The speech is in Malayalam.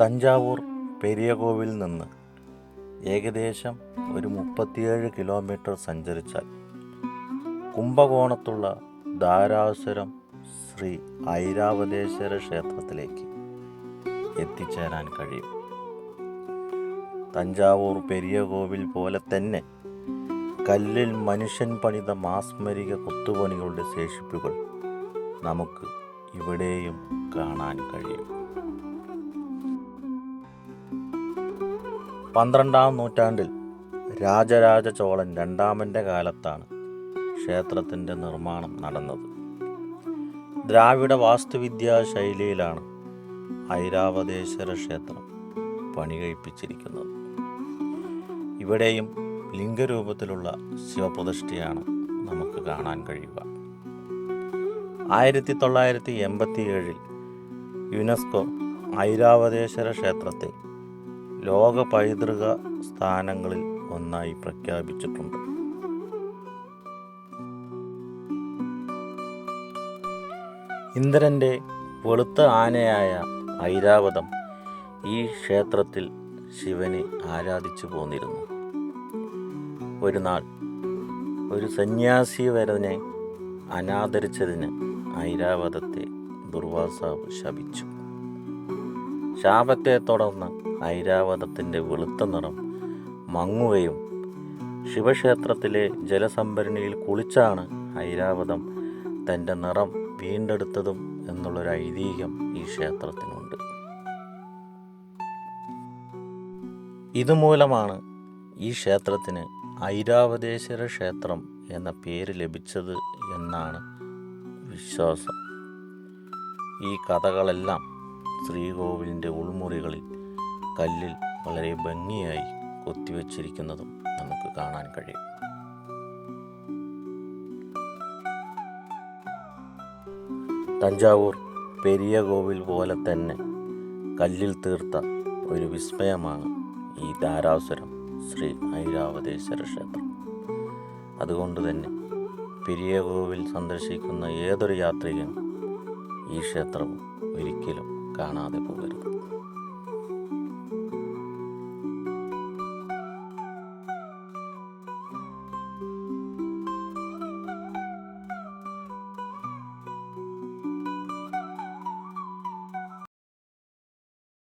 തഞ്ചാവൂർ പെരിയ കോവിൽ നിന്ന് ഏകദേശം ഒരു മുപ്പത്തിയേഴ് കിലോമീറ്റർ സഞ്ചരിച്ചാൽ കുംഭകോണത്തുള്ള ധാരാസുരം ശ്രീ ഐരാവതേശ്വര ക്ഷേത്രത്തിലേക്ക് എത്തിച്ചേരാൻ കഴിയും. തഞ്ചാവൂർ പെരിയ കോവിൽ പോലെ തന്നെ കല്ലിൽ മനുഷ്യൻ പണിത മാസ്മരിക കൊത്തുപണികളുടെ ശേഷിപ്പുകൾ നമുക്ക് ഇവിടെയും കാണാൻ കഴിയും. പന്ത്രണ്ടാം നൂറ്റാണ്ടിൽ രാജരാജ ചോളൻ രണ്ടാമന്റെ കാലത്താണ് ക്ഷേത്രത്തിന്റെ നിർമ്മാണം നടന്നത്. ദ്രാവിഡ വാസ്തുവിദ്യാ ശൈലിയിലാണ് ഐരാവതേശ്വര ക്ഷേത്രം പണി കഴിപ്പിച്ചിരിക്കുന്നത് ഇവിടെയും ലിംഗരൂപത്തിലുള്ള ശിവപ്രതിഷ്ഠയാണ് നമുക്ക് കാണാൻ കഴിയുക. ആയിരത്തി തൊള്ളായിരത്തി എൺപത്തി ഏഴിൽ യുനെസ്കോ ഐരാവതേശ്വര ക്ഷേത്രത്തെ ലോക പൈതൃക സ്ഥാനങ്ങളിൽ ഒന്നായി പ്രഖ്യാപിച്ചിട്ടുണ്ട്. ഇന്ദ്രന്റെ വെളുത്ത ആനയായ ഐരാവതം ഈ ക്ഷേത്രത്തിൽ ശിവനെ ആരാധിച്ചു പോന്നിരുന്നു. ഒരു നാൾ ഒരു സന്യാസി വരനെ അനാദരിച്ചതിന് ഐരാവതത്തെ ദുർവാസാവ് ശപിച്ചു. ശാപത്തെ തുടർന്ന് ഐരാവതത്തിന്റെ വെളുത്ത നിറം മങ്ങുകയും ശിവക്ഷേത്രത്തിലെ ജലസംഭരണിയിൽ കുളിച്ചാണ് ഐരാവതം തന്റെ നിറം വീണ്ടെടുത്തതും എന്നുള്ളൊരു ഐതിഹ്യം ഈ ക്ഷേത്രത്തിനുണ്ട്. ഇതുമൂലമാണ് ഈ ക്ഷേത്രത്തിന് ഐരാവതേശ്വര ക്ഷേത്രം എന്ന പേര് ലഭിച്ചത് എന്നാണ് വിശ്വാസം. ഈ കഥകളെല്ലാം ശ്രീകോവിലിന്റെ ഉൾമുറികളിൽ കല്ലിൽ വളരെ ഭംഗിയായി കൊത്തിവെച്ചിരിക്കുന്നതും നമുക്ക് കാണാൻ കഴിയും. തഞ്ചാവൂർ പെരിയ കോവിൽ പോലെ തന്നെ കല്ലിൽ തീർത്ത ഒരു വിസ്മയമാണ് ഈ ധാരാസുരം ശ്രീ ഐരാവതേശ്വര ക്ഷേത്രം. അതുകൊണ്ട് തന്നെ പെരിയ കോവിൽ സന്ദർശിക്കുന്ന ഏതൊരു യാത്രികനും ഈ ക്ഷേത്രവും ഒരിക്കലും കാണാതെ പോകരുത്.